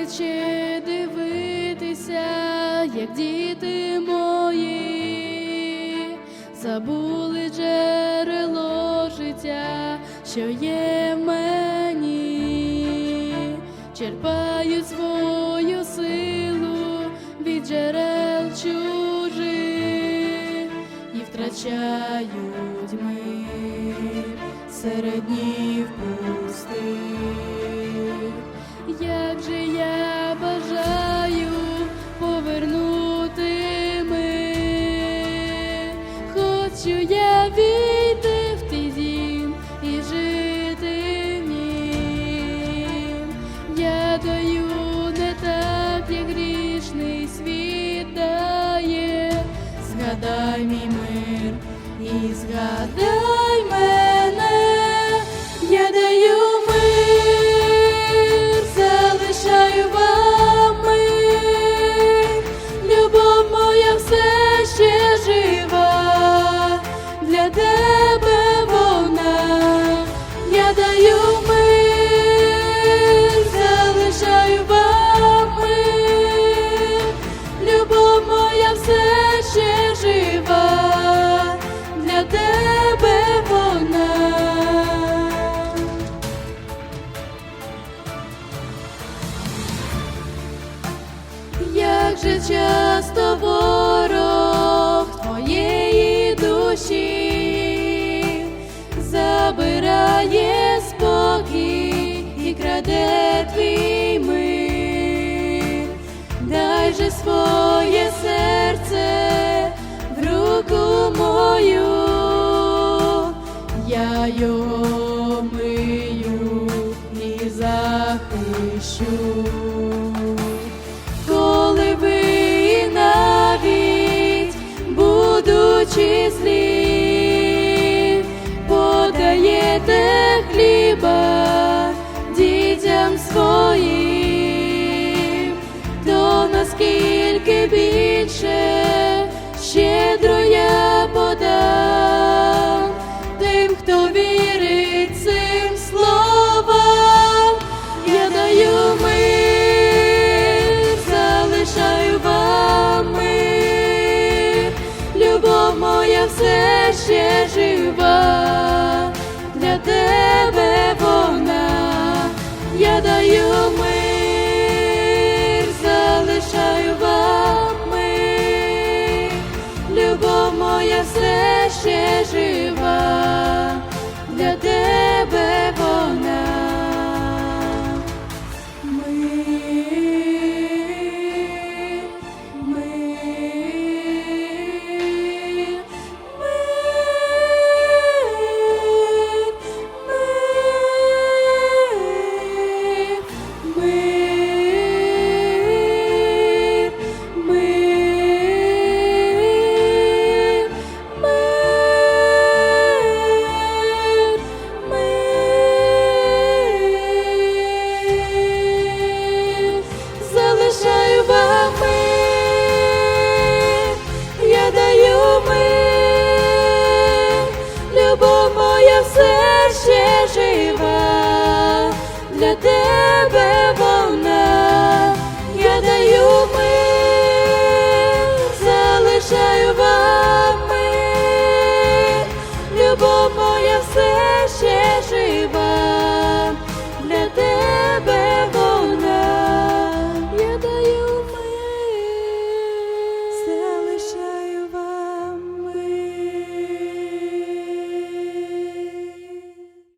боляче дивитися, як діти мої, забули джерело життя, що є в мені, черпаю свою силу від джерел чужих і втрачають ми серед днів. ясний світ дає, згадай мій мир і згадай. вже часто ворог твоєї душі. наскільки більше ще. ще жива для тебе. yourself.